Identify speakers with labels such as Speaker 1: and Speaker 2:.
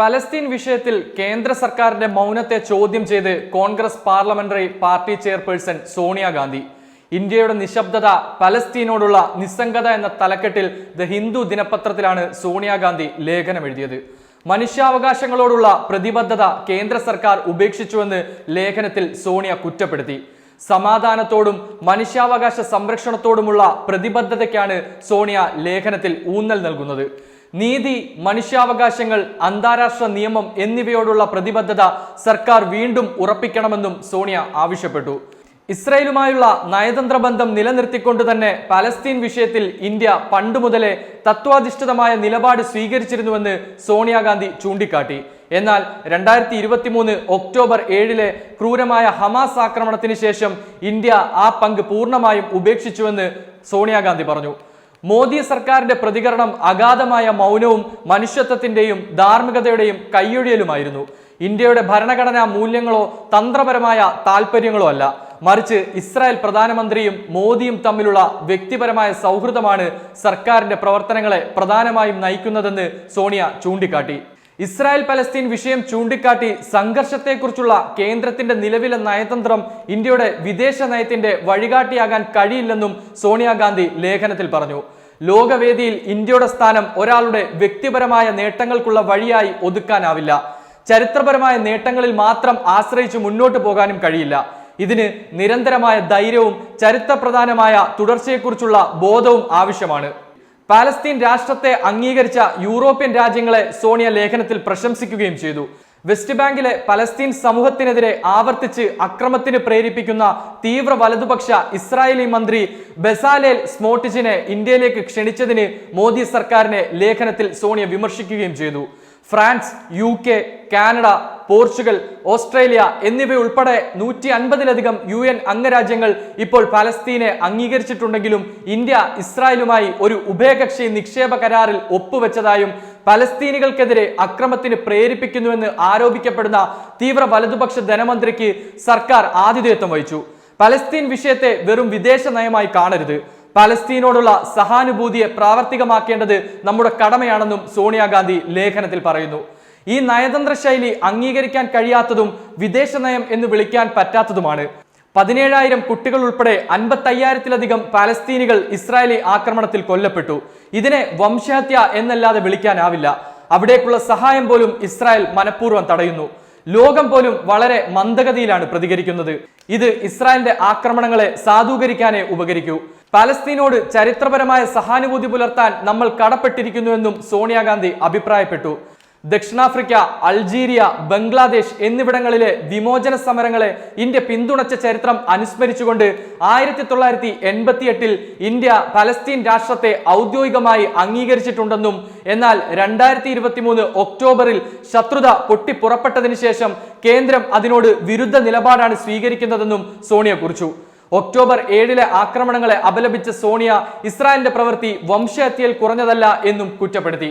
Speaker 1: Palestine വിഷയത്തിൽ കേന്ദ്ര സർക്കാരിന്റെ മൗനത്തെ ചോദ്യം ചെയ്ത് Congress parliamentary party chairperson Sonia Gandhi. ഇന്ത്യയുടെ നിശബ്ദത പലസ്തീനോടുള്ള നിസ്സംഗത എന്ന തലക്കെട്ടിൽ ദ ഹിന്ദു ദിനപത്രത്തിലാണ് സോണിയാഗാന്ധി ലേഖനം എഴുതിയത്. മനുഷ്യാവകാശങ്ങളോടുള്ള പ്രതിബദ്ധത കേന്ദ്ര സർക്കാർ ഉപേക്ഷിച്ചുവെന്ന് ലേഖനത്തിൽ സോണിയ കുറ്റപ്പെടുത്തി. സമാധാനത്തോടും മനുഷ്യാവകാശ സംരക്ഷണത്തോടുമുള്ള പ്രതിബദ്ധതയ്ക്കാണ് സോണിയ ലേഖനത്തിൽ ഊന്നൽ നൽകുന്നത്. നീതി മനുഷ്യാവകാശങ്ങൾ അന്താരാഷ്ട്ര നിയമം എന്നിവയോടുള്ള പ്രതിബദ്ധത സർക്കാർ വീണ്ടും ഉറപ്പിക്കണമെന്നും സോണിയ ആവശ്യപ്പെട്ടു. ഇസ്രയേലുമായുള്ള നയതന്ത്ര ബന്ധം നിലനിർത്തിക്കൊണ്ട് തന്നെ പലസ്തീൻ വിഷയത്തിൽ ഇന്ത്യ പണ്ടുമുതലേ തത്വാധിഷ്ഠിതമായ നിലപാട് സ്വീകരിച്ചിരുന്നുവെന്ന് സോണിയാഗാന്ധി ചൂണ്ടിക്കാട്ടി. എന്നാൽ രണ്ടായിരത്തി ഇരുപത്തി മൂന്ന് ഒക്ടോബർ ഏഴിലെ ക്രൂരമായ ഹമാസ് ആക്രമണത്തിന് ശേഷം ഇന്ത്യ ആ പങ്ക് പൂർണമായും ഉപേക്ഷിച്ചുവെന്ന് സോണിയാഗാന്ധി പറഞ്ഞു. മോദി സർക്കാരിന്റെ പ്രതികരണം അഗാധമായ മൗനവും മനുഷ്യത്വത്തിന്റെയും ധാർമ്മികതയുടെയും കൈയൊഴിയലുമായിരുന്നു. ഇന്ത്യയുടെ ഭരണഘടനാ മൂല്യങ്ങളോ തന്ത്രപരമായ താല്പര്യങ്ങളോ അല്ല. മറിച്ച് ഇസ്രായേൽ പ്രധാനമന്ത്രിയും മോദിയും തമ്മിലുള്ള വ്യക്തിപരമായ സൗഹൃദമാണ് സർക്കാരിന്റെ പ്രവർത്തനങ്ങളെ പ്രധാനമായും നയിക്കുന്നതെന്ന് സോണിയ ചൂണ്ടിക്കാട്ടി. ഇസ്രായേൽ പലസ്തീൻ വിഷയം ചൂണ്ടിക്കാട്ടി സംഘർഷത്തെക്കുറിച്ചുള്ള കേന്ദ്രത്തിന്റെ നിലവിലെ നയതന്ത്രം ഇന്ത്യയുടെ വിദേശ നയത്തിന്റെ വഴികാട്ടിയാകാൻ കഴിയില്ലെന്നും സോണിയാഗാന്ധി ലേഖനത്തിൽ പറഞ്ഞു. ലോകവേദിയിൽ ഇന്ത്യയുടെ സ്ഥാനം ഒരാളുടെ വ്യക്തിപരമായ നേട്ടങ്ങൾക്കുള്ള വഴിയായി ഒതുക്കാനാവില്ല. ചരിത്രപരമായ നേട്ടങ്ങളിൽ മാത്രം ആശ്രയിച്ച് മുന്നോട്ട് പോകാനും കഴിയില്ല. ഇതിന് നിരന്തരമായ ധൈര്യവും ചരിത്രപ്രധാനമായ തുടർച്ചയെക്കുറിച്ചുള്ള ബോധവും ആവശ്യമാണ്. പാലസ്തീൻ രാഷ്ട്രത്തെ അംഗീകരിച്ച യൂറോപ്യൻ രാജ്യങ്ങളെ സോണിയ ലേഖനത്തിൽ പ്രശംസിക്കുകയും ചെയ്തു. വെസ്റ്റ് ബാങ്കിലെ പലസ്തീൻ സമൂഹത്തിനെതിരെ ആവർത്തിച്ച് അക്രമത്തിന് പ്രേരിപ്പിക്കുന്ന തീവ്ര വലതുപക്ഷ ഇസ്രായേലി മന്ത്രി ബെസാലേൽ സ്മോട്ടിച്ചിനെ ഇന്ത്യയിലേക്ക് ക്ഷണിച്ചതിന് മോദി സർക്കാരിനെ ലേഖനത്തിൽ സോണിയ വിമർശിക്കുകയും ചെയ്തു. France U K Canada Portugal Australia എന്നിവയുൾപ്പെടെ നൂറ്റി അൻപതിലധികം യു എൻ അംഗരാജ്യങ്ങൾ ഇപ്പോൾ പലസ്തീനെ അംഗീകരിച്ചിട്ടുണ്ടെങ്കിലും ഇന്ത്യ ഇസ്രായേലുമായി ഒരു ഉഭയകക്ഷി നിക്ഷേപ കരാറിൽ ഒപ്പുവെച്ചതായും പലസ്തീനികൾക്കെതിരെ അക്രമത്തിന് പ്രേരിപ്പിക്കുന്നുവെന്ന് ആരോപിക്കപ്പെടുന്ന തീവ്ര വലതുപക്ഷ ധനമന്ത്രിക്ക് സർക്കാർ ആതിഥേയത്വം വഹിച്ചു. പലസ്തീൻ വിഷയത്തെ വെറും വിദേശ നയമായി കാണരുത്. പലസ്തീനോടുള്ള സഹാനുഭൂതിയെ പ്രാവർത്തികമാക്കേണ്ടത് നമ്മുടെ കടമയാണെന്നും സോണിയാഗാന്ധി ലേഖനത്തിൽ പറയുന്നു. ഈ നയതന്ത്ര ശൈലി അംഗീകരിക്കാൻ കഴിയാത്തതും വിദേശ നയം എന്ന് വിളിക്കാൻ പറ്റാത്തതുമാണ്. പതിനേഴായിരം കുട്ടികൾ ഉൾപ്പെടെ അൻപത്തയ്യായിരത്തിലധികം പാലസ്തീനികൾ ഇസ്രായേലി ആക്രമണത്തിൽ കൊല്ലപ്പെട്ടു. ഇതിനെ വംശഹത്യ എന്നല്ലാതെ വിളിക്കാനാവില്ല. അവിടേക്കുള്ള സഹായം പോലും ഇസ്രായേൽ മനഃപൂർവം തടയുന്നു. ലോകം പോലും വളരെ മന്ദഗതിയിലാണ് പ്രതികരിക്കുന്നത്. ഇത് ഇസ്രായേലിന്റെ ആക്രമണങ്ങളെ സാധൂകരിക്കാനേ ഉപകരിക്കൂ. പാലസ്തീനോട് ചരിത്രപരമായ സഹാനുഭൂതി പുലർത്താൻ നമ്മൾ കടപ്പെട്ടിരിക്കുന്നുവെന്നും സോണിയാഗാന്ധി അഭിപ്രായപ്പെട്ടു. ദക്ഷിണാഫ്രിക്ക അൾജീരിയ ബംഗ്ലാദേശ് എന്നിവിടങ്ങളിലെ വിമോചന സമരങ്ങളെ ഇന്ത്യ പിന്തുണച്ച ചരിത്രം അനുസ്മരിച്ചുകൊണ്ട് ആയിരത്തി തൊള്ളായിരത്തി എൺപത്തി എട്ടിൽ ഇന്ത്യ പലസ്തീൻ രാഷ്ട്രത്തെ ഔദ്യോഗികമായി അംഗീകരിച്ചിട്ടുണ്ടെന്നും എന്നാൽ രണ്ടായിരത്തി ഇരുപത്തി മൂന്ന് ഒക്ടോബറിൽ ശത്രുത പൊട്ടിപ്പുറപ്പെട്ടതിനു ശേഷം കേന്ദ്രം അതിനോട് വിരുദ്ധ നിലപാടാണ് സ്വീകരിക്കുന്നതെന്നും സോണിയ കുറിച്ചു. ഒക്ടോബർ ഏഴിലെ ആക്രമണങ്ങളെ അപലപിച്ച സോണിയ ഇസ്രായേലിന്റെ പ്രവൃത്തി വംശഹത്യയിൽ കുറഞ്ഞതല്ല എന്നും കുറ്റപ്പെടുത്തി.